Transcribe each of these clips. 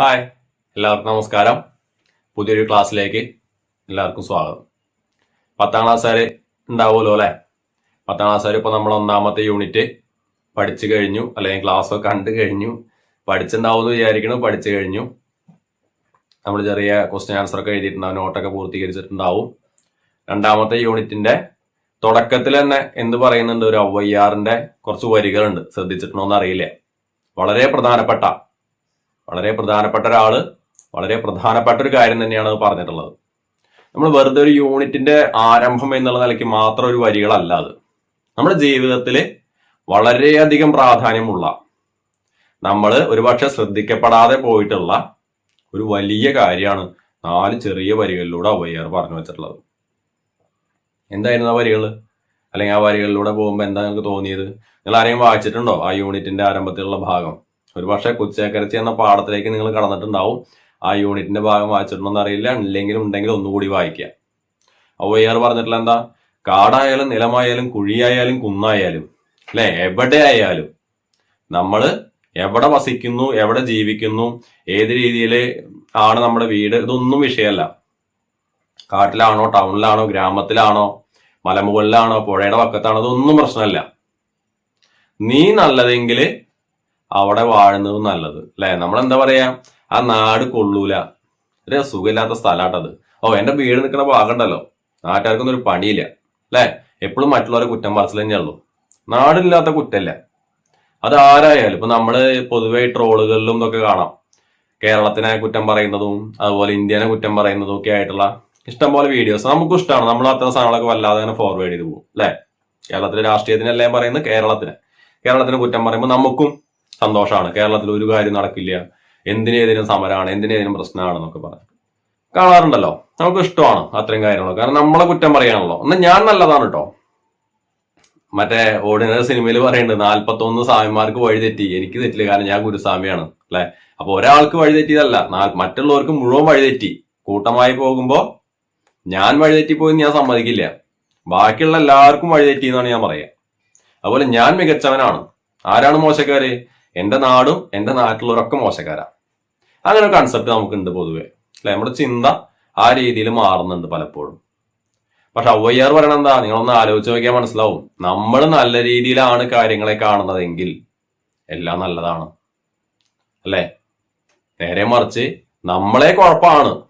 Hi എല്ലാവർക്കും നമസ്കാരം. പുതിയൊരു ക്ലാസ്സിലേക്ക് എല്ലാവർക്കും സ്വാഗതം. പത്താം ക്ലാസ്സുകാർ ഉണ്ടാവുമല്ലോ അല്ലേ? പത്താം ക്ലാസ്സുകാർ ഇപ്പോൾ നമ്മൾ ഒന്നാമത്തെ യൂണിറ്റ് പഠിച്ചു കഴിഞ്ഞു അല്ലെങ്കിൽ ക്ലാസ് കണ്ടു കഴിഞ്ഞു. പഠിച്ചുണ്ടാവുമെന്ന് വിചാരിക്കണം പഠിച്ചു കഴിഞ്ഞു. നമ്മൾ ചെറിയ ക്വസ്റ്റ്യൻ ആൻസർ ഒക്കെ എഴുതിയിട്ടുണ്ടാവും നോട്ടൊക്കെ പൂർത്തീകരിച്ചിട്ടുണ്ടാവും. രണ്ടാമത്തെ യൂണിറ്റിന്റെ തുടക്കത്തിൽ തന്നെ എന്ത് പറയുന്നുണ്ട്? ഒരു ഔവയ്യാറിന്റെ കുറച്ച് വരികളുണ്ട്. ശ്രദ്ധിച്ചിട്ടുണ്ടോ എന്നറിയില്ല വളരെ പ്രധാനപ്പെട്ട വളരെ പ്രധാനപ്പെട്ട ഒരാൾ. വളരെ പ്രധാനപ്പെട്ട ഒരു കാര്യം തന്നെയാണ് പറഞ്ഞിട്ടുള്ളത്. നമ്മൾ വെറുതെ ഒരു യൂണിറ്റിന്റെ ആരംഭം എന്നുള്ള നിലയ്ക്ക് മാത്രം ഒരു വരികളല്ല അത്. നമ്മുടെ ജീവിതത്തിൽ വളരെയധികം പ്രാധാന്യമുള്ള നമ്മൾ ഒരുപക്ഷെ ശ്രദ്ധിക്കപ്പെടാതെ പോയിട്ടുള്ള ഒരു വലിയ കാര്യമാണ് നാല് ചെറിയ വരികളിലൂടെ അവയർ പറഞ്ഞു വെച്ചിട്ടുള്ളത്. എന്തായിരുന്നു ആ വരികൾ അല്ലെങ്കിൽ ആ വരികളിലൂടെ പോകുമ്പോൾ എന്താ നിങ്ങൾക്ക് തോന്നിയത്? നിങ്ങൾ ആരെയും വായിച്ചിട്ടുണ്ടോ ആ യൂണിറ്റിന്റെ ആരംഭത്തിലുള്ള ഭാഗം? ഒരു പക്ഷേ കുച്ചേക്കരച്ചി എന്ന പാഠത്തിലേക്ക് നിങ്ങൾ കടന്നിട്ടുണ്ടാവും. ആ യൂണിറ്റിന്റെ ഭാഗം വായിച്ചിട്ടുണ്ടോ അറിയില്ല. ഇല്ലെങ്കിലും ഉണ്ടെങ്കിൽ ഒന്നുകൂടി വായിക്കുക. അവയ്യാർ പറഞ്ഞിട്ടുള്ള എന്താ? കാടായാലും നിലമായാലും കുഴിയായാലും കുന്നായാലും അല്ലെ? എവിടെ ആയാലും നമ്മൾ എവിടെ വസിക്കുന്നു എവിടെ ജീവിക്കുന്നു ഏത് രീതിയിൽ ആണ് നമ്മുടെ വീട് ഇതൊന്നും വിഷയമല്ല. കാട്ടിലാണോ ടൗണിലാണോ ഗ്രാമത്തിലാണോ മലമുകളിലാണോ പുഴയുടെ പക്കത്താണോ ഇതൊന്നും പ്രശ്നമല്ല. നീ നല്ലതെങ്കിൽ അവിടെ വാഴുന്നത് നല്ലത് അല്ലെ? നമ്മൾ എന്താ പറയാ? ആ നാട് കൊള്ളൂല. ഒരു സുഖമില്ലാത്ത സ്ഥലമാട്ടത്. ഓ എന്റെ വീട് നിൽക്കുന്ന ഭാഗമുണ്ടല്ലോ. നാട്ടുകാർക്കൊന്നും ഒരു പണിയില്ല അല്ലെ? എപ്പോഴും മറ്റുള്ളവരെ കുറ്റം പറച്ചിൽ തന്നെയുള്ളൂ നാടില്ലാത്ത കുറ്റല്ല അത് ആരായാലും ഇപ്പൊ നമ്മൾ പൊതുവെ ട്രോളുകളിലും ഇതൊക്കെ കാണാം. കേരളത്തിനെ കുറ്റം പറയുന്നതും അതുപോലെ ഇന്ത്യനെ കുറ്റം പറയുന്നതും ഒക്കെ ആയിട്ടുള്ള ഇഷ്ടംപോലെ വീഡിയോസ്. നമുക്കും ഇഷ്ടമാണ്. നമ്മൾ അത്ര സാധനങ്ങളൊക്കെ വല്ലാതെ തന്നെ ഫോർവേഡ് ചെയ്ത് പോകും അല്ലെ? കേരളത്തിലെ രാഷ്ട്രീയത്തിനെല്ലാം പറയുന്നത്? കേരളത്തിന്. കേരളത്തിന് കുറ്റം പറയുമ്പോൾ നമുക്കും സന്തോഷമാണ്. കേരളത്തിൽ ഒരു കാര്യം നടക്കില്ല. എന്തിനേതിനും സമരമാണ് എന്തിനേതിനും പ്രശ്നമാണ് എന്നൊക്കെ പറഞ്ഞു. കാണാറുണ്ടല്ലോ. നമുക്ക് ഇഷ്ടമാണ് അത്രയും കാര്യങ്ങൾ. കാരണം നമ്മളെ കുറ്റം പറയാണല്ലോ. എന്നാൽ ഞാൻ നല്ലതാണ് കേട്ടോ മറ്റേ ഓർഡിനറി സിനിമയിൽ പറയുന്നുണ്ട് നാൽപ്പത്തൊന്ന് സ്വാമിമാർക്ക് വഴി തെറ്റി. എനിക്ക് തെറ്റില്ല. കാരണം ഞാൻ ഗുരുസ്വാമിയാണ്. അല്ലെ? അപ്പൊ ഒരാൾക്ക് വഴി തെറ്റിയതല്ല. മറ്റുള്ളവർക്ക് മുഴുവൻ വഴി തെറ്റി. കൂട്ടമായി പോകുമ്പോൾ ഞാൻ വഴി തെറ്റിപ്പോയി ഞാൻ സമ്മതിക്കില്ല. ബാക്കിയുള്ള എല്ലാവർക്കും വഴി തെറ്റി എന്നാണ് ഞാൻ പറയുക അതുപോലെ ഞാൻ മികച്ചവനാണ്. ആരാണ് മോശക്കാര്? എന്റെ നാടും എന്റെ നാട്ടിലുള്ളവരൊക്കെ മോശക്കാരാ. അങ്ങനെ ഒരു കൺസെപ്റ്റ് നമുക്കുണ്ട് പൊതുവെ. അല്ലെ? നമ്മുടെ ചിന്ത ആ രീതിയിൽ മാറുന്നുണ്ട് പലപ്പോഴും. പക്ഷെ ഔവയ്യാർ പറയണ എന്താ? നിങ്ങളൊന്ന് ആലോചിച്ച് നോക്കിയാൽ മനസ്സിലാവും. നമ്മൾ നല്ല രീതിയിലാണ് കാര്യങ്ങളെ കാണുന്നതെങ്കിൽ എല്ലാം നല്ലതാണ്. അല്ലേ? നേരെ മറിച്ച് നമ്മളെ കുഴപ്പമാണ്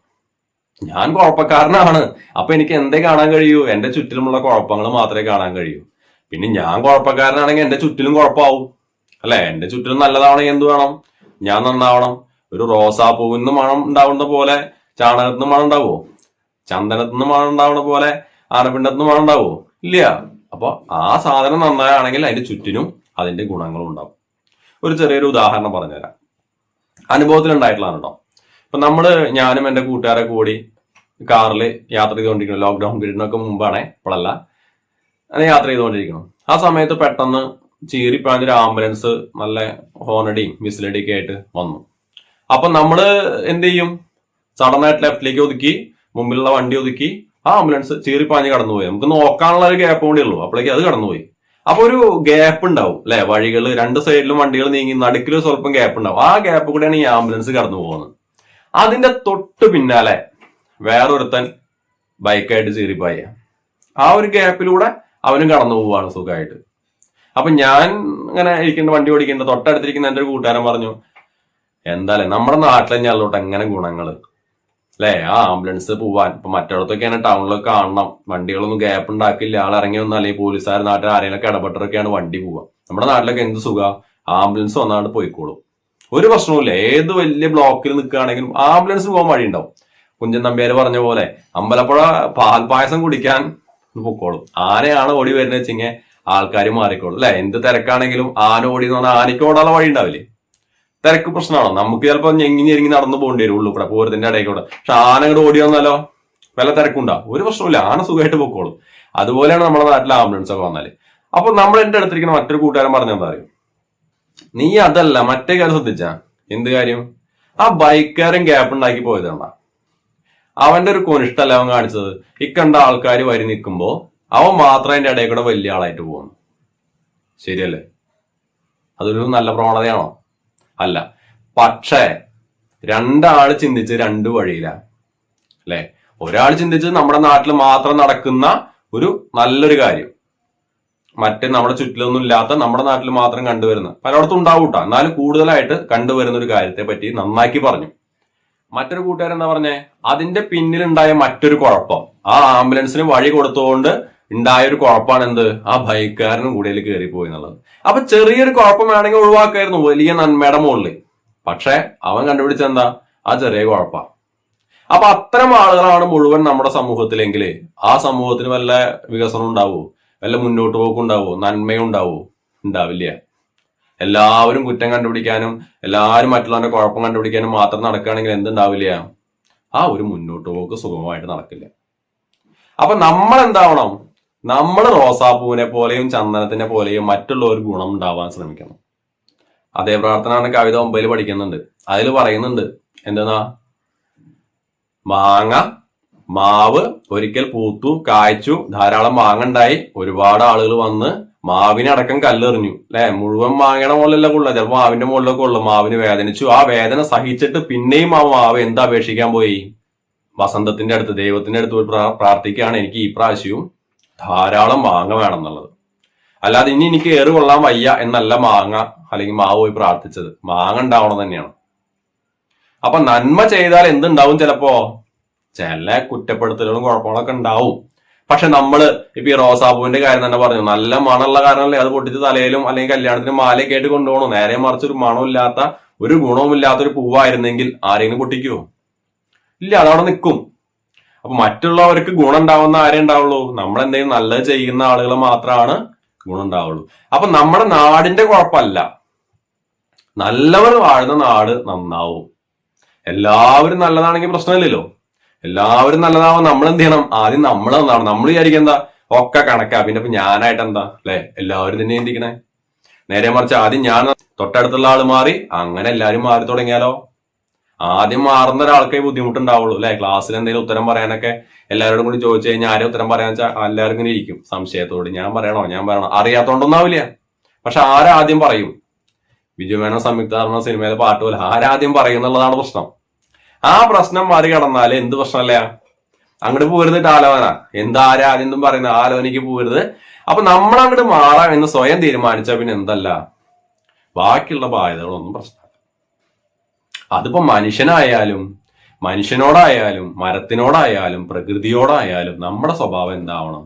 ഞാൻ കുഴപ്പക്കാരനാണ്. അപ്പൊ എനിക്ക് എന്തേ കാണാൻ കഴിയൂ? എന്റെ ചുറ്റിലുമുള്ള കുഴപ്പങ്ങൾ മാത്രമേ കാണാൻ കഴിയൂ. പിന്നെ ഞാൻ കുഴപ്പക്കാരനാണെങ്കിൽ എന്റെ ചുറ്റിലും കുഴപ്പമാവും അല്ലെ? എന്റെ ചുറ്റിനും നല്ലതാവണമെങ്കിൽ എന്ത് വേണം? ഞാൻ നന്നാവണം. ഒരു റോസാപ്പൂവിൽ നിന്ന് മണം ഉണ്ടാവുന്ന പോലെ ചാണകത്തിൽ നിന്ന് മണം ഉണ്ടാവോ ചന്ദനത്തിൽ നിന്ന് മണം ഉണ്ടാവുന്ന പോലെ ആനപ്പിണ്ടത്തിൽ നിന്ന് മണം ഉണ്ടാവോ ഇല്ല. അപ്പൊ ആ സാധനം നന്നായാണെങ്കിൽ അതിന്റെ ചുറ്റിനും അതിന്റെ ഗുണങ്ങളും ഉണ്ടാവും. ഒരു ചെറിയൊരു ഉദാഹരണം പറഞ്ഞുതരാം. അനുഭവത്തിൽ ഉണ്ടായിട്ടുള്ളതാണ് കേട്ടോ. ഇപ്പൊ നമ്മൾ ഞാനും എന്റെ കൂട്ടുകാരെ കൂടി കാറിൽ യാത്ര ചെയ്തുകൊണ്ടിരിക്കണം ലോക്ക്ഡൌൺ പീരീഡിനൊക്കെ മുമ്പാണേ ഇപ്പോഴല്ല. അങ്ങനെ യാത്ര ചെയ്തുകൊണ്ടിരിക്കണം ആ സമയത്ത് പെട്ടെന്ന് ചീറിപ്പാഞ്ഞൊരു ആംബുലൻസ് നല്ല ഹോണടിയും വിസിലടിയൊക്കെ ആയിട്ട് വന്നു. അപ്പൊ നമ്മൾ എന്ത് ചെയ്യും? സഡനായിട്ട് ലെഫ്റ്റിലേക്ക് ഒതുക്കി മുമ്പിലുള്ള വണ്ടി ഒതുക്കി ആ ആംബുലൻസ് ചീറിപ്പാഞ്ഞ് കടന്നുപോയി. നമുക്ക് നോക്കാനുള്ള ഒരു ഗ്യാപ്പ് കൂടി ഉള്ളൂ. അപ്പോഴേക്ക് അത് കടന്നുപോയി. അപ്പൊ ഒരു ഗ്യാപ്പ് ഉണ്ടാവും അല്ലെ? വഴികൾ രണ്ട് സൈഡിലും വണ്ടികൾ നീങ്ങി നടുക്കിൽ സ്വല്പം ഗ്യാപ്പ് ഉണ്ടാവും. ആ ഗ്യാപ്പ് കൂടെയാണ് ഈ ആംബുലൻസ് കടന്നു പോകുന്നത്. അതിന്റെ തൊട്ട് പിന്നാലെ വേറൊരുത്തൻ ബൈക്കായിട്ട് ചീറിപ്പായ. ആ ഒരു ഗ്യാപ്പിലൂടെ അവനും കടന്നു പോവാണ് സുഖമായിട്ട് അപ്പൊ ഞാൻ ഇങ്ങനെ ഇരിക്കുന്ന വണ്ടി ഓടിക്കുന്ന തൊട്ടടുത്തിരിക്കുന്ന എന്റെ ഒരു കൂട്ടുകാരൻ പറഞ്ഞു എന്തായാലേ നമ്മുടെ നാട്ടിലെ ഞാളോട്ട് എങ്ങനെ ഗുണങ്ങൾ അല്ലേ ആ ആംബുലൻസ് പോവാൻ ഇപ്പൊ മറ്റിടത്തൊക്കെയാണ് ടൗണിലൊക്കെ കാണണം. വണ്ടികളൊന്നും ഗ്യാപ്പ് ഉണ്ടാക്കില്ല. ആൾ ഇറങ്ങി വന്നാൽ അല്ലെങ്കിൽ പോലീസുകാർ നാട്ടിൽ ആരെങ്കിലും ഇടപെട്ടൊക്കെയാണ് വണ്ടി പോവുക നമ്മുടെ നാട്ടിലൊക്കെ എന്ത് സുഖ? ആംബുലൻസ് വന്നാണ്ട് പോയിക്കോളും. ഒരു പ്രശ്നവുമില്ല. ഏത് വലിയ ബ്ലോക്കിൽ നിൽക്കുകയാണെങ്കിലും ആംബുലൻസ് പോകാൻ വഴി ഉണ്ടാവും കുഞ്ചൻ നമ്പ്യാര് പറഞ്ഞ പോലെ അമ്പലപ്പുഴ പാൽപായസം കുടിക്കാൻ പൊക്കോളും. ആനയാണ് ഓടി വരുന്നത് വെച്ചിങ്ങനെ ആൾക്കാർ മാറിക്കോളും. അല്ലെ? എന്ത് തിരക്കാണെങ്കിലും ആന ഓടി എന്ന് പറഞ്ഞാൽ ആനയ്ക്ക് ഓടാനുള്ള വഴി ഉണ്ടാവില്ലേ? തിരക്ക് പ്രശ്നമാണോ? നമുക്ക് ചിലപ്പോൾ ഞെങ്ങി ഞെരുങ്ങി നടന്നു പോകേണ്ടി വരും ഉള്ളു കൂടെ പൂരത്തിന്റെ ഇടയിൽ പക്ഷെ ആന അങ്ങോട്ട് ഓടി വന്നാലോ? വല്ല തിരക്കുണ്ടാവും ഒരു പ്രശ്നമില്ല ആന സുഖമായിട്ട് പൊക്കോളും. അതുപോലെയാണ് നമ്മുടെ നാട്ടിലെ ആംബുലൻസ് ഒക്കെ വന്നാൽ. അപ്പൊ നമ്മൾ എന്റെ അടുത്തിരിക്കുന്ന മറ്റൊരു കൂട്ടുകാരൻ പറഞ്ഞ എന്താ പറയും നീ അതല്ല മറ്റേ കാര്യം ശ്രദ്ധിച്ച. എന്ത് കാര്യം? ആ ബൈക്കാരൻ ഗ്യാപ്പ് ഉണ്ടാക്കി പോയതാണ്ട അവന്റെ ഒരു കൊനിഷ്ടല്ല അവൻ കാണിച്ചത്. ഇക്കണ്ട ആൾക്കാർ വരി നിൽക്കുമ്പോ അവൻ മാത്രം അതിന്റെ ഇടയിൽ കൂടെ വലിയ ആളായിട്ട് പോകുന്നു. ശരിയല്ലേ? അതൊരു നല്ല പ്രവണതയാണോ? അല്ല. പക്ഷേ രണ്ടാൾ ചിന്തിച്ച് രണ്ട് വഴിയിലാണ് അല്ലെ? ഒരാൾ ചിന്തിച്ച് നമ്മുടെ നാട്ടിൽ മാത്രം നടക്കുന്ന ഒരു നല്ലൊരു കാര്യം. മറ്റേ നമ്മുടെ ചുറ്റിലൊന്നും ഇല്ലാത്ത നമ്മുടെ നാട്ടിൽ മാത്രം കണ്ടുവരുന്ന. പലയിടത്തും ഉണ്ടാവും കേട്ടോ എന്നാലും കൂടുതലായിട്ട് കണ്ടുവരുന്ന ഒരു കാര്യത്തെ പറ്റി നന്നാക്കി പറഞ്ഞു. മറ്റൊരു കൂട്ടുകാരൻ എന്താ പറഞ്ഞേ? അതിന്റെ പിന്നിലുണ്ടായ മറ്റൊരു കുഴപ്പം. ആ ആംബുലൻസിന് വഴി കൊടുത്തുകൊണ്ട് ഉണ്ടായ ഒരു കുഴപ്പമാണ് എന്ത് ആ ബൈക്കുകാരനും കൂടെയിൽ കയറിപ്പോയി എന്നുള്ളത് അപ്പൊ ചെറിയൊരു കുഴപ്പം വേണമെങ്കിൽ ഒഴിവാക്കായിരുന്നു വലിയ നന്മയുടെ മുകളിൽ പക്ഷെ അവൻ കണ്ടുപിടിച്ച എന്താ ആ ചെറിയ കുഴപ്പ. അപ്പൊ അത്തരം ആളുകളാണ് മുഴുവൻ നമ്മുടെ സമൂഹത്തിലെങ്കിൽ ആ സമൂഹത്തിന് വല്ല വികസനം ഉണ്ടാവൂ? വല്ല മുന്നോട്ട് പോക്കും നന്മയുണ്ടാവോ ഉണ്ടാവില്ല. എല്ലാവരും കുറ്റം കണ്ടുപിടിക്കാനും എല്ലാവരും മറ്റുള്ളവരുടെ കുഴപ്പം കണ്ടുപിടിക്കാനും മാത്രം നടക്കുകയാണെങ്കിൽ എന്തുണ്ടാവില്ല? ആ ഒരു മുന്നോട്ട് പോക്ക് സുഗമമായിട്ട് നടക്കില്ല. അപ്പൊ നമ്മൾ എന്താവണം നമ്മൾ റോസാപ്പൂവിനെ പോലെയും ചന്ദനത്തിനെ പോലെയും മറ്റുള്ളവർ ഗുണം ഉണ്ടാവാൻ ശ്രമിക്കണം. അതേ പ്രാർത്ഥന കവിത ഒമ്പതിൽ പഠിക്കുന്നുണ്ട്. അതിൽ പറയുന്നുണ്ട് എന്തെന്നാ? മാങ്ങ മാവ് ഒരിക്കൽ പൂത്തു കായ്ച്ചു ധാരാളം മാങ്ങ ഉണ്ടായി. ഒരുപാട് ആളുകൾ വന്ന് മാവിനടക്കം കല്ലെറിഞ്ഞു. അല്ലെ മുഴുവൻ മാങ്ങയുടെ മുകളിലല്ല കൊള്ളുക. ചിലപ്പോൾ മാവിന്റെ മുകളിലൊക്കെ ഉള്ളു മാവിന് വേദനിച്ചു. ആ വേദന സഹിച്ചിട്ട് പിന്നെയും ആ മാവ് എന്താ അപേക്ഷിക്കാൻ പോയി? വസന്തത്തിന്റെ അടുത്ത് ദൈവത്തിന്റെ അടുത്ത് പ്രാർത്ഥിക്കുകയാണ് എനിക്ക് ഈ പ്രാവശ്യവും. ധാരാളം മാങ്ങ വേണം എന്നുള്ളത് അല്ലാതെ ഇനി എനിക്ക് ഏറ് കൊള്ളാൻ വയ്യ എന്നല്ല മാങ്ങ അല്ലെങ്കിൽ മാവ് പോയി പ്രാർത്ഥിച്ചത്. മാങ്ങ ഉണ്ടാവണം തന്നെയാണ്. അപ്പൊ നന്മ ചെയ്താൽ എന്തുണ്ടാവും ചിലപ്പോ? ചില കുറ്റപ്പെടുത്തലുകളും കുഴപ്പങ്ങളൊക്കെ ഉണ്ടാവും. പക്ഷെ നമ്മൾ ഇപ്പൊ ഈ റോസാപ്പൂവിന്റെ കാര്യം തന്നെ പറഞ്ഞു. നല്ല മണമുള്ള കാരണമല്ലേ അത് പൊട്ടിച്ച് തലയിലും അല്ലെങ്കിൽ കല്യാണത്തിന് മാലയൊക്കെ ആയിട്ട് കൊണ്ടുപോകണം. നേരെ മറിച്ച് ഒരു മണമില്ലാത്ത ഒരു ഗുണവുമില്ലാത്ത ഒരു പൂവായിരുന്നെങ്കിൽ ആരെങ്കിലും പൊട്ടിക്കുവോ ഇല്ല അതവിടെ നിൽക്കും. അപ്പൊ മറ്റുള്ളവർക്ക് ഗുണം ഉണ്ടാവുന്ന ആരേ ഉണ്ടാവുള്ളൂ. നമ്മൾ എന്തെങ്കിലും നല്ലത് ചെയ്യുന്ന ആളുകൾ മാത്രമാണ് ഗുണം ഉണ്ടാവുള്ളൂ അപ്പൊ നമ്മുടെ നാടിന്റെ കുഴപ്പമല്ല. നല്ലവർ വാഴുന്ന നാട് നന്നാവും. എല്ലാവരും നല്ലതാണെങ്കിൽ പ്രശ്നമില്ലല്ലോ. എല്ലാവരും നല്ലതാവാൻ നമ്മൾ എന്ത് ചെയ്യണം ആദ്യം നമ്മൾ നന്നാവണം. നമ്മൾ വിചാരിക്കുക എന്താ? ഒക്കെ കണക്കാ. പിന്നെ ഇപ്പൊ ഞാനായിട്ട് എന്താ? അല്ലെ? എല്ലാവരും തന്നെ ചിന്തിക്കണേ നേരെ മറിച്ച് ആദ്യം ഞാൻ തൊട്ടടുത്തുള്ള ആൾ മാറി അങ്ങനെ എല്ലാരും മാറി തുടങ്ങിയാലോ? ആദ്യം മാറുന്ന ഒരാൾക്കേ ബുദ്ധിമുട്ടുണ്ടാവുള്ളൂ അല്ലെ? ക്ലാസ്സിൽ എന്തെങ്കിലും ഉത്തരം പറയാനൊക്കെ എല്ലാവരോടും കൂടി ചോദിച്ചു കഴിഞ്ഞാൽ ആരും ഉത്തരം പറയാൻ വെച്ചാൽ എല്ലാവരും ഇങ്ങനെ ഇരിക്കും. സംശയത്തോട് ഞാൻ പറയണോ? ഞാൻ പറയണോ? അറിയാത്തോണ്ടൊന്നാവില്ല. പക്ഷെ ആരാദ്യം പറയും? ബിജു മേനോൻ സംയുക്ത പറഞ്ഞ സിനിമയിലെ പാട്ട് പോലെ ആരാദ്യം പറയും എന്നുള്ളതാണ് പ്രശ്നം. ആ പ്രശ്നം മറികടന്നാൽ എന്ത് പ്രശ്നമല്ല? അങ്ങോട്ട് പോരുന്നിട്ട് ആലോചന എന്താരാ ആദ്യം പറയുന്നത് ആലോചനയ്ക്ക് പോരുത്. അപ്പൊ നമ്മൾ അങ്ങോട്ട് മാറാം എന്ന് സ്വയം തീരുമാനിച്ച പിന്നെ എന്തല്ല? ബാക്കിയുള്ള ബാധ്യതകളൊന്നും പ്രശ്നമല്ല. അതിപ്പോ മനുഷ്യനായാലും മനുഷ്യനോടായാലും മരത്തിനോടായാലും പ്രകൃതിയോടായാലും നമ്മുടെ സ്വഭാവം എന്താവണം?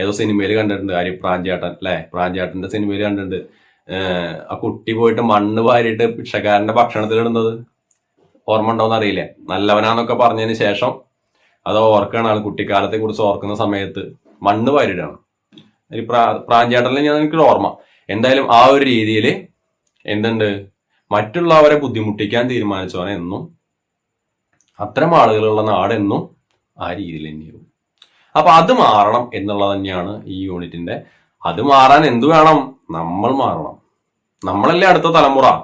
ഏതോ സിനിമയിൽ കണ്ടിട്ടുണ്ട് ഹരി പ്രാഞ്ചേട്ടൻ അല്ലെ? പ്രാഞ്ചേട്ടന്റെ സിനിമയിൽ കണ്ടിട്ടുണ്ട്. ആ കുട്ടി പോയിട്ട് മണ്ണ് വാരിയിട്ട് ഭിക്ഷക്കാരന്റെ ഭക്ഷണത്തിൽ ഇടുന്നത്. ഓർമ്മ ഉണ്ടോന്ന് നല്ലവനാന്നൊക്കെ പറഞ്ഞതിന് ശേഷം അത് ഓർക്കാണ് ആൾ കുട്ടിക്കാലത്തെ കുറിച്ച് ഓർക്കുന്ന സമയത്ത്. മണ്ണ് വാരിടാണ് പ്രാഞ്ചേട്ടനിൽ ഞാൻ എനിക്ക് ഓർമ്മ. എന്തായാലും ആ ഒരു രീതിയിൽ എന്തുണ്ട്? മറ്റുള്ളവരെ ബുദ്ധിമുട്ടിക്കാൻ തീരുമാനിച്ചവനെ എന്നും അത്തരം ആളുകളുള്ള നാടെന്നും ആ രീതിയിൽ തന്നെയാവും. അപ്പൊ അത് മാറണം എന്നുള്ളത് തന്നെയാണ് ഈ യൂണിറ്റിന്റെ അത് മാറാൻ എന്തു വേണം? നമ്മൾ മാറണം. നമ്മളല്ലേ അടുത്ത തലമുറ?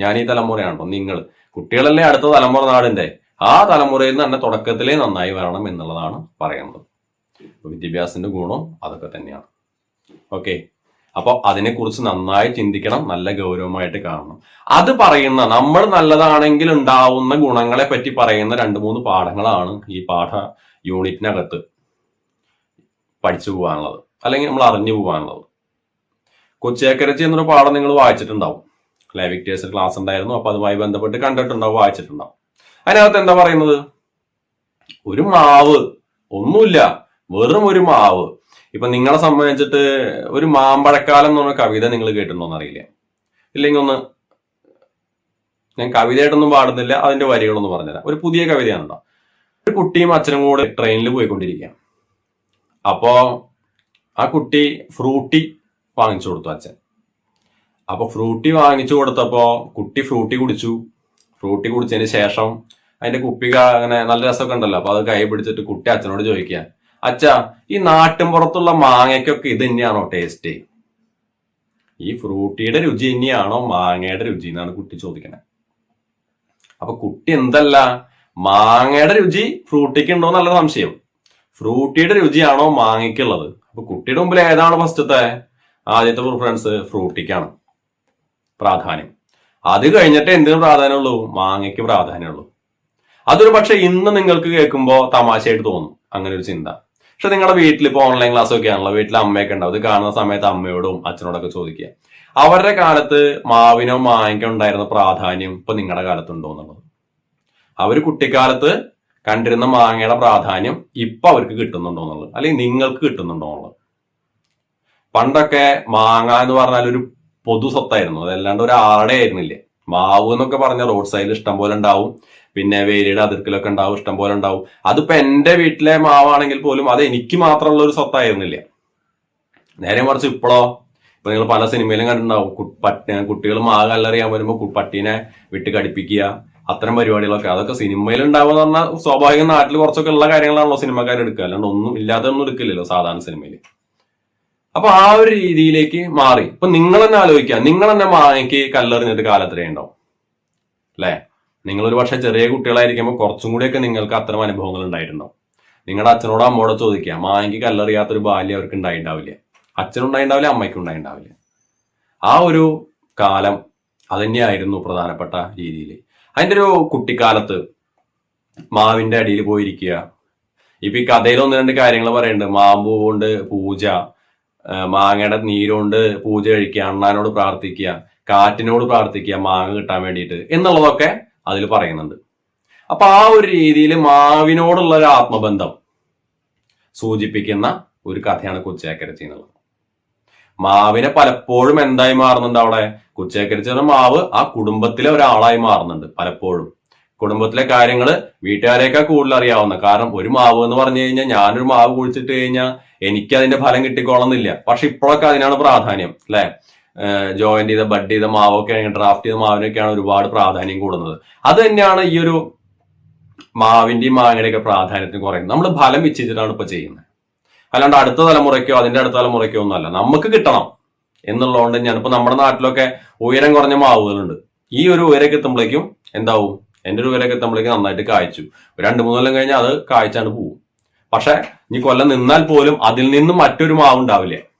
ഞാൻ ഈ തലമുറയാണോ നിങ്ങൾ. കുട്ടികളല്ലേ അടുത്ത തലമുറ നാടിന്റെ? ആ തലമുറയിൽ നിന്ന് തന്നെ തുടക്കത്തിലേ നന്നായി വരണം എന്നുള്ളതാണ് പറയുന്നത്. വിദ്യാഭ്യാസത്തിന്റെ ഗുണം അതൊക്കെ തന്നെയാണ്. ഓക്കെ. അപ്പൊ അതിനെക്കുറിച്ച് നന്നായി ചിന്തിക്കണം നല്ല ഗൗരവമായിട്ട് കാണണം. അത് പറയുന്ന നമ്മൾ നല്ലതാണെങ്കിൽ ഉണ്ടാവുന്ന ഗുണങ്ങളെ പറ്റി പറയുന്ന രണ്ട് മൂന്ന് പാഠങ്ങളാണ് ഈ പാഠ യൂണിറ്റിനകത്ത് പഠിച്ചു പോകാനുള്ളത്. അല്ലെങ്കിൽ നമ്മൾ അറിഞ്ഞു പോകാനുള്ളത്. കൊച്ചേക്കരച്ചി എന്നൊരു പാഠം നിങ്ങൾ വായിച്ചിട്ടുണ്ടാവും. അല്ലെ? വിക്ടേഴ്സ് ക്ലാസ് ഉണ്ടായിരുന്നു. അപ്പൊ അതുമായി ബന്ധപ്പെട്ട് കണ്ടിട്ടുണ്ടാവും വായിച്ചിട്ടുണ്ടാവും. അതിനകത്ത് എന്താ പറയുന്നത്? ഒരു മാവ് ഒന്നുമില്ല. വെറും ഒരു മാവ്. ഇപ്പൊ നിങ്ങളെ സംബന്ധിച്ചിട്ട് ഒരു മാമ്പഴക്കാലം എന്ന് പറഞ്ഞ കവിത നിങ്ങൾ കേട്ടിട്ടുണ്ടോന്ന് അറിയില്ല ഇല്ലെങ്കിൽ ഒന്ന് ഞാൻ കവിതയായിട്ടൊന്നും പാടുന്നില്ല അതിന്റെ വരികളൊന്നും പറഞ്ഞുതരാം. ഒരു പുതിയ കവിതയാണല്ലോ ഒരു കുട്ടിയും അച്ഛനും കൂടെ ട്രെയിനിൽ പോയിക്കൊണ്ടിരിക്കുകയാണ്. അപ്പോ ആ കുട്ടി ഫ്രൂട്ടി വാങ്ങിച്ചു കൊടുത്തു അച്ഛൻ. അപ്പൊ ഫ്രൂട്ടി വാങ്ങിച്ചു കൊടുത്തപ്പോ കുട്ടി ഫ്രൂട്ടി കുടിച്ചു. ഫ്രൂട്ടി കുടിച്ചതിന് ശേഷം അതിന്റെ കുപ്പിക അങ്ങനെ നല്ല രസമൊക്കെ ഉണ്ടല്ലോ. അപ്പൊ അത് കൈ പിടിച്ചിട്ട് കുട്ടി അച്ഛനോട് ചോദിക്കുക അച്ഛാ ഈ നാട്ടിൻ പുറത്തുള്ള മാങ്ങയ്ക്കൊക്കെ ഇത് തന്നെയാണോ ടേസ്റ്റ് ഈ ഫ്രൂട്ടിയുടെ രുചി തന്നെയാണോ മാങ്ങയുടെ രുചി എന്നാണ് കുട്ടി ചോദിക്കണത് അപ്പൊ കുട്ടി എന്തല്ല? മാങ്ങയുടെ രുചി ഫ്രൂട്ടിക്ക് ഉണ്ടോ എന്നുള്ള സംശയം. ഫ്രൂട്ടിയുടെ രുചിയാണോ മാങ്ങയ്ക്കുള്ളത്? അപ്പൊ കുട്ടിയുടെ മുമ്പിൽ ഏതാണ് ഫസ്റ്റത്തെ ആദ്യത്തെ പ്രിഫറൻസ് ഫ്രൂട്ടിക്കാണ് പ്രാധാന്യം. അത് കഴിഞ്ഞിട്ട് എന്തിനു പ്രാധാന്യമുള്ളൂ മാങ്ങയ്ക്ക് പ്രാധാന്യമുള്ളൂ അതൊരു പക്ഷെ ഇന്ന് നിങ്ങൾക്ക് കേൾക്കുമ്പോൾ തമാശയായിട്ട് തോന്നും. അങ്ങനെ ഒരു ചിന്ത. പക്ഷെ നിങ്ങളുടെ വീട്ടിൽ ഇപ്പോൾ ഓൺലൈൻ ക്ലാസ് ഒക്കെ ആണല്ലോ. വീട്ടിൽ അമ്മയൊക്കെ ഉണ്ടാവും. ഇത് കാണുന്ന സമയത്ത് അമ്മയോടും അച്ഛനോടൊക്കെ ചോദിക്കുക. അവരുടെ കാലത്ത് മാവിനോ മാങ്ങയ്ക്കോ ഉണ്ടായിരുന്ന പ്രാധാന്യം ഇപ്പൊ നിങ്ങളുടെ കാലത്തുണ്ടോ എന്നുള്ളത്? അവർ കുട്ടിക്കാലത്ത് കണ്ടിരുന്ന മാങ്ങയുടെ പ്രാധാന്യം ഇപ്പൊ അവർക്ക് കിട്ടുന്നുണ്ടോ എന്നുള്ളത്? അല്ലെങ്കിൽ നിങ്ങൾക്ക് കിട്ടുന്നുണ്ടോ എന്നുള്ളത്? പണ്ടൊക്കെ മാങ്ങ എന്ന് പറഞ്ഞാൽ ഒരു പൊതു സ്വത്തായിരുന്നു. അതല്ലാണ്ട് ഒരു ആളുടെ ആയിരുന്നില്ലേ? മാവ് എന്നൊക്കെ പറഞ്ഞ റോഡ് സൈഡിൽ ഇഷ്ടം പോലെ ഉണ്ടാവും. പിന്നെ വേലിയുടെ അതിർക്കിലൊക്കെ ഉണ്ടാവും ഇഷ്ടം പോലെ ഉണ്ടാവും. അതിപ്പോ എന്റെ വീട്ടിലെ മാവാണെങ്കിൽ പോലും അത് എനിക്ക് മാത്രമുള്ള ഒരു സ്വത്തായിരുന്നില്ല. നേരെ മറിച്ച് ഇപ്പോഴോ ഇപ്പൊ നിങ്ങൾ പല സിനിമയിലും കണ്ടിട്ടുണ്ടാവും കുട്ടികൾ മാവ് കല്ലെറിയാൻ വരുമ്പോൾ പട്ടീനെ വിട്ട് കടിപ്പിക്കുക അത്തരം പരിപാടികളൊക്കെ. അതൊക്കെ സിനിമയിൽ ഉണ്ടാവുക എന്ന് പറഞ്ഞാൽ സ്വാഭാവികം നാട്ടിൽ കുറച്ചൊക്കെ ഉള്ള കാര്യങ്ങളാണല്ലോ സിനിമക്കാർ എടുക്കുക. അല്ലാണ്ട് ഒന്നും ഇല്ലാതൊന്നും എടുക്കില്ലല്ലോ സാധാരണ സിനിമയിൽ അപ്പൊ ആ ഒരു രീതിയിലേക്ക് മാറി. ഇപ്പൊ നിങ്ങൾ തന്നെ ആലോചിക്കുക. നിങ്ങൾ തന്നെ മാങ്ങയ്ക്ക് കല്ലെറിഞ്ഞിട്ട് കാലത്രേ ഉണ്ടാവും? അല്ലേ? നിങ്ങൾ ഒരു പക്ഷെ ചെറിയ കുട്ടികളായിരിക്കുമ്പോൾ കുറച്ചും കൂടിയൊക്കെ നിങ്ങൾക്ക് അത്തരം അനുഭവങ്ങൾ ഉണ്ടായിട്ടുണ്ടോ നിങ്ങളുടെ അച്ഛനോടോ അമ്മയോടോ ചോദിക്കുക മാങ്ങയ്ക്ക് കല്ലെറിയാത്തൊരു ബാല്യം അവർക്ക് ഉണ്ടായിണ്ടാവില്ല അച്ഛനുണ്ടായിണ്ടാവില്ല അമ്മയ്ക്കും ഉണ്ടായിണ്ടാവില്ല ആ ഒരു കാലം അതന്നെയായിരുന്നു പ്രധാനപ്പെട്ട രീതിയിൽ അതിന്റെ ഒരു കുട്ടിക്കാലത്ത് മാവിന്റെ അടിയിൽ പോയിരിക്കുക. ഇപ്പൊ ഈ കഥയിൽ ഒന്ന് രണ്ട് കാര്യങ്ങൾ പറയുന്നുണ്ട് മാമ്പൂ കൊണ്ട് പൂജ മാങ്ങയുടെ നീരുകൊണ്ട് പൂജ കഴിക്കുക അണ്ണാനോട് പ്രാർത്ഥിക്കുക കാറ്റിനോട് പ്രാർത്ഥിക്കുക മാങ്ങ കിട്ടാൻ വേണ്ടിയിട്ട് എന്നുള്ളതൊക്കെ അതിൽ പറയുന്നുണ്ട്. അപ്പൊ ആ ഒരു രീതിയിൽ മാവിനോടുള്ള ഒരു ആത്മബന്ധം സൂചിപ്പിക്കുന്ന ഒരു കഥയാണ് കൊച്ചേക്കരച്ചി എന്നുള്ളത് മാവിനെ പലപ്പോഴും എന്തായി മാറുന്നുണ്ട് അവിടെ? കുച്ചേക്കരിച്ച മാവ് ആ കുടുംബത്തിലെ ഒരാളായി മാറുന്നുണ്ട് പലപ്പോഴും. കുടുംബത്തിലെ കാര്യങ്ങൾ വീട്ടുകാരെയൊക്കെ കൂടുതൽ അറിയാവുന്ന. കാരണം ഒരു മാവ് എന്ന് പറഞ്ഞു കഴിഞ്ഞാൽ ഞാനൊരു മാവ് കുഴിച്ചിട്ട് കഴിഞ്ഞാൽ എനിക്ക് അതിന്റെ ഫലം കിട്ടിക്കോളന്നില്ല. പക്ഷെ ഇപ്പോഴൊക്കെ അതിനാണ് പ്രാധാന്യം അല്ലെ? ജോയിൻ ചെയ്ത ബഡ് ചെയ്ത മാവൊക്കെ ഡ്രാഫ്റ്റ് ചെയ്ത മാവിനൊക്കെയാണ് ഒരുപാട് പ്രാധാന്യം കൂടുന്നത്. അത് തന്നെയാണ് ഈ ഒരു മാവിന്റെയും മാങ്ങയുടെയൊക്കെ പ്രാധാന്യത്തിന് കുറയുന്നത്. നമ്മൾ ഫലം ഇച്ഛിച്ചിട്ടാണ് ഇപ്പൊ ചെയ്യുന്നത്. അല്ലാണ്ട് അടുത്ത തലമുറയ്ക്കോ അതിന്റെ അടുത്ത തലമുറയ്ക്കോ ഒന്നും അല്ല. നമുക്ക് കിട്ടണം. എന്നുള്ളതുകൊണ്ട് ഞാൻ ഇപ്പൊ നമ്മുടെ നാട്ടിലൊക്കെ ഉയരം കുറഞ്ഞ മാവുകളുണ്ട്. ഈ ഒരു ഉയരൊക്കെ എത്തുമ്പോഴേക്കും എന്താവും? എന്റെ ഒരു ഉയരൊക്കെ എത്തുമ്പോഴേക്കും നന്നായിട്ട് കായ്ച്ചു. രണ്ട് മൂന്ന് കൊല്ലം കഴിഞ്ഞാൽ അത് കായ്ച്ചാണ് പോവും. പക്ഷെ ഇനി കൊല്ലം നിന്നാൽ പോലും അതിൽ നിന്നും മറ്റൊരു മാവ് ഉണ്ടാവില്ല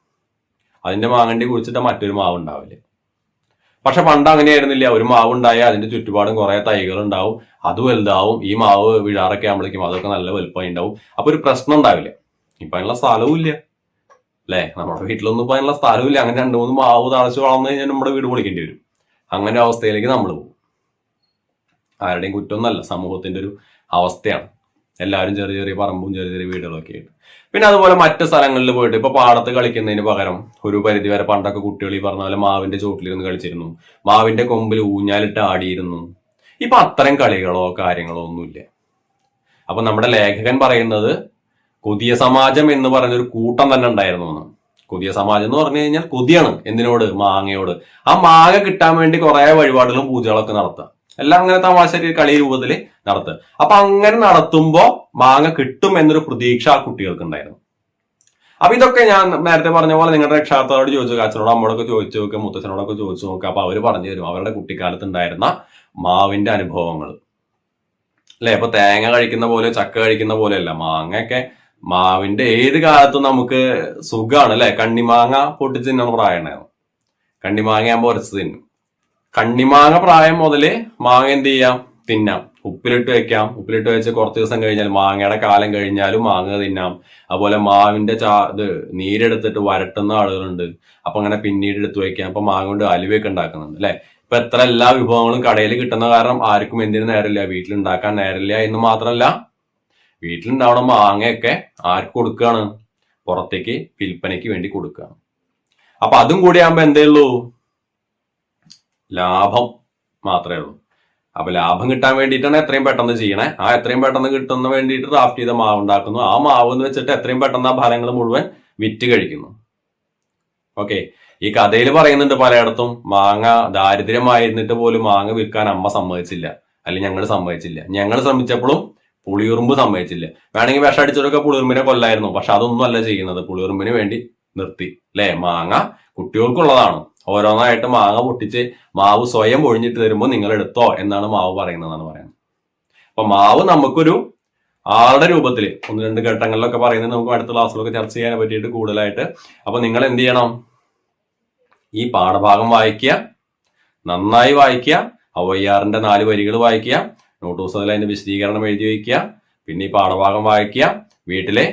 അതിന്റെ മാങ്ങണ്ടി കുഴിച്ചിട്ട് മറ്റൊരു മാവ് ഉണ്ടാവില്ല പക്ഷെ പണ്ട് അങ്ങനെയായിരുന്നില്ല. ഒരു മാവ് ഉണ്ടായാൽ അതിന്റെ ചുറ്റുപാടും കുറെ തൈകൾ ഉണ്ടാവും അത് വലുതാവും. ഈ മാവ് വിഴാറൊക്കെ ആകുമ്പോഴേക്കും അതൊക്കെ നല്ല വലുപ്പം ഉണ്ടാവും. അപ്പൊ ഒരു പ്രശ്നം ഉണ്ടാവില്ല. ഇപ്പൊ അതിനുള്ള സ്ഥലവും ഇല്ല. അല്ലേ? നമ്മുടെ വീട്ടിലൊന്നും ഇപ്പൊ അതിനുള്ള സ്ഥലവും ഇല്ല. അങ്ങനെ രണ്ടു മൂന്ന് മാവ് തളച്ച് വളർന്നു കഴിഞ്ഞാൽ നമ്മുടെ വീട് പൊളിക്കേണ്ടി വരും. അങ്ങനെ അവസ്ഥയിലേക്ക് നമ്മൾ പോകും. ആരുടെയും കുറ്റമൊന്നല്ല സമൂഹത്തിന്റെ ഒരു അവസ്ഥയാണ്. എല്ലാവരും ചെറിയ ചെറിയ പറമ്പും ചെറിയ ചെറിയ വീടുകളൊക്കെ ആയിട്ട്. പിന്നെ അതുപോലെ മറ്റു സ്ഥലങ്ങളിൽ പോയിട്ട് ഇപ്പൊ പാടത്ത് കളിക്കുന്നതിന് പകരം ഒരു പരിധി വരെ പണ്ടൊക്കെ കുട്ടികൾ ഈ പറഞ്ഞ പോലെ മാവിന്റെ ചോട്ടിലിരുന്ന് കളിച്ചിരുന്നു. മാവിന്റെ കൊമ്പിൽ ഊഞ്ഞാലിട്ട് ആടിയിരുന്നു. ഇപ്പൊ അത്തരം കളികളോ കാര്യങ്ങളോ ഒന്നുമില്ല. അപ്പൊ നമ്മുടെ ലേഖകൻ പറയുന്നത് കൊതിയ സമാജം എന്ന് പറഞ്ഞൊരു കൂട്ടം തന്നെ ഉണ്ടായിരുന്നു എന്ന് കൊതിയ സമാജം എന്ന് പറഞ്ഞു കഴിഞ്ഞാൽ കൊതിയാണ് എന്തിനോട്? മാങ്ങയോട്. ആ മാങ്ങ കിട്ടാൻ വേണ്ടി കുറെ വഴിപാടുകളും പൂജകളൊക്കെ നടത്തുക. എല്ലാം അങ്ങനെ തമാശ കളി രൂപത്തിൽ നടത്തുക. അപ്പൊ അങ്ങനെ നടത്തുമ്പോൾ മാങ്ങ കിട്ടും എന്നൊരു പ്രതീക്ഷ ആ കുട്ടികൾക്ക് ഉണ്ടായിരുന്നു. അപ്പൊ ഇതൊക്കെ ഞാൻ നേരത്തെ പറഞ്ഞ പോലെ നിങ്ങളുടെ രക്ഷാകർത്താവോട് ചോദിച്ചു അച്ഛനോട് അമ്മയോടൊക്കെ ചോദിച്ചു നോക്കുക മുത്തച്ഛനോടൊക്കെ ചോദിച്ചു നോക്കുക അപ്പൊ അവർ പറഞ്ഞു തരും. അവരുടെ കുട്ടിക്കാലത്ത് ഉണ്ടായിരുന്ന മാവിന്റെ അനുഭവങ്ങൾ. അല്ലെ? ഇപ്പൊ തേങ്ങ കഴിക്കുന്ന പോലെ ചക്ക കഴിക്കുന്ന പോലെ അല്ല. മാങ്ങയൊക്കെ മാവിന്റെ ഏത് കാലത്തും നമുക്ക് സുഖമാണ് അല്ലെ? കണ്ണിമാങ്ങ പൊട്ടിച്ച് തിന്നാണ് പ്രായമായിരുന്നു കണ്ണിമാങ്ങ ഞാൻ പൊരച്ച് തിന്നും. കണ്ണിമാങ്ങ പ്രായം മുതൽ മാങ്ങ എന്ത് ചെയ്യാം? തിന്നാം. ഉപ്പിലിട്ട് വെക്കാം. ഉപ്പിലിട്ട് വെച്ച് കുറച്ച് ദിവസം കഴിഞ്ഞാൽ മാങ്ങയുടെ കാലം കഴിഞ്ഞാലും മാങ്ങ തിന്നാം. അതുപോലെ മാവിന്റെ ചാ ഇത് നീരെടുത്തിട്ട് വരട്ടുന്ന ആളുകളുണ്ട്. അപ്പൊ അങ്ങനെ പിന്നീട് എടുത്തു വെക്കാം. അപ്പൊ മാങ്ങ കൊണ്ട് അലുവയൊക്കെ ഉണ്ടാക്കുന്നുണ്ട് അല്ലെ? ഇപ്പൊ എത്ര എല്ലാ വിഭവങ്ങളും കടയിൽ കിട്ടുന്ന കാരണം ആർക്കും എന്തിനു നേരമില്ല. വീട്ടിലുണ്ടാക്കാൻ നേരമില്ല എന്ന് മാത്രമല്ല വീട്ടിലുണ്ടാവണ മാങ്ങയൊക്കെ ആർക്ക് കൊടുക്കുകയാണ് പുറത്തേക്ക് വിൽപ്പനയ്ക്ക് വേണ്ടി കൊടുക്കുകയാണ് അപ്പൊ അതും കൂടി ആകുമ്പോ എന്തേ ഉള്ളൂ? ലാഭം മാത്രമേ ഉള്ളൂ. അപ്പൊ ലാഭം കിട്ടാൻ വേണ്ടിയിട്ടാണ് എത്രയും പെട്ടെന്ന് ചെയ്യണേ. ആ എത്രയും പെട്ടെന്ന് കിട്ടുന്ന വേണ്ടിയിട്ട് ഡ്രാഫ്റ്റ് ചെയ്ത മാവ് ഉണ്ടാക്കുന്നു. ആ മാവ് എന്ന് വെച്ചിട്ട് എത്രയും പെട്ടെന്ന് ആ ഫലങ്ങൾ മുഴുവൻ വിറ്റ് കഴിക്കുന്നു. ഓക്കെ ഈ കഥയിൽ പറയുന്നുണ്ട് പലയിടത്തും മാങ്ങ ദാരിദ്ര്യമായിരുന്നിട്ട് പോലും മാങ്ങ വിൽക്കാൻ അമ്മ സമ്മതിച്ചില്ല. അല്ലെങ്കിൽ ഞങ്ങൾ സമ്മതിച്ചില്ല. ഞങ്ങൾ ശ്രമിച്ചപ്പോഴും പുളിയുറുമ്പ് സമ്മതിച്ചില്ല. വേണമെങ്കിൽ വിഷം അടിച്ചവരൊക്കെ പുളിയുറുമ്പിനെ കൊല്ലായിരുന്നു. പക്ഷെ അതൊന്നും അല്ല ചെയ്യുന്നത്. പുളിയുറുമ്പിന് വേണ്ടി നിർത്തി. അല്ലെ മാങ്ങ കുട്ടികൾക്കുള്ളതാണ്. ഓരോന്നായിട്ട് മാങ്ങ പൊട്ടിച്ച് മാവ് സ്വയം ഒഴിഞ്ഞിട്ട് തരുമ്പോൾ നിങ്ങൾ എടുത്തോ എന്നാണ് മാവ് പറയുന്നതെന്നാണ് പറയുന്നത്. അപ്പൊ മാവ് നമുക്കൊരു ആളുടെ രൂപത്തിൽ ഒന്ന് രണ്ട് ഘട്ടങ്ങളിലൊക്കെ പറയുന്നത് നമുക്ക് അടുത്ത ക്ലാസ്സിലൊക്കെ ചർച്ച ചെയ്യാൻ പറ്റിയിട്ട് കൂടുതലായിട്ട്. അപ്പൊ നിങ്ങൾ എന്ത് ചെയ്യണം? ഈ പാഠഭാഗം വായിക്കുക നന്നായി വായിക്കുക ഔവയ്യാറിന്റെ നാല് വരികൾ വായിക്കുക നോട്ട് പുസ്തകത്തിൽ അതിന്റെ വിശദീകരണം എഴുതി വയ്ക്കുക പിന്നെ ഈ പാഠഭാഗം വായിക്കുക വീട്ടിലെ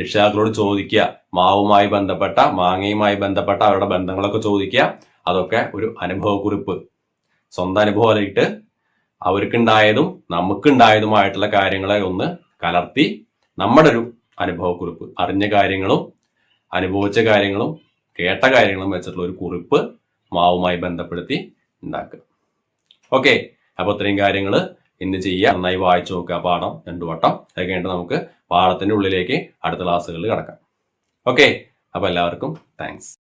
രക്ഷിതാക്കളോട് ചോദിക്കുക. മാവുമായി ബന്ധപ്പെട്ട മാങ്ങയുമായി ബന്ധപ്പെട്ട അവരുടെ ബന്ധങ്ങളൊക്കെ ചോദിക്കുക. അതൊക്കെ ഒരു അനുഭവക്കുറിപ്പ്. സ്വന്തം അനുഭവമായിട്ട് അവർക്കുണ്ടായതും നമുക്കുണ്ടായതുമായിട്ടുള്ള കാര്യങ്ങളെ ഒന്ന് കലർത്തി നമ്മുടെ ഒരു അനുഭവക്കുറിപ്പ്. അറിഞ്ഞ കാര്യങ്ങളും അനുഭവിച്ച കാര്യങ്ങളും കേട്ട കാര്യങ്ങളും വെച്ചിട്ടുള്ള ഒരു കുറിപ്പ് മാവുമായി ബന്ധപ്പെടുത്തി ഉണ്ടാക്കുക. ഓക്കെ. അപ്പൊ ഇത്രയും കാര്യങ്ങൾ ഇന്ന് ചെയ്യുക? നന്നായി വായിച്ചു നോക്കുക. പാഠം രണ്ടു വട്ടം. അത് കഴിഞ്ഞിട്ട് നമുക്ക് പാഠത്തിന്റെ ഉള്ളിലേക്ക് അടുത്ത ക്ലാസ്സുകളിൽ കടക്കാം. ഓക്കെ അപ്പോൾ എല്ലാവർക്കും താങ്ക്സ്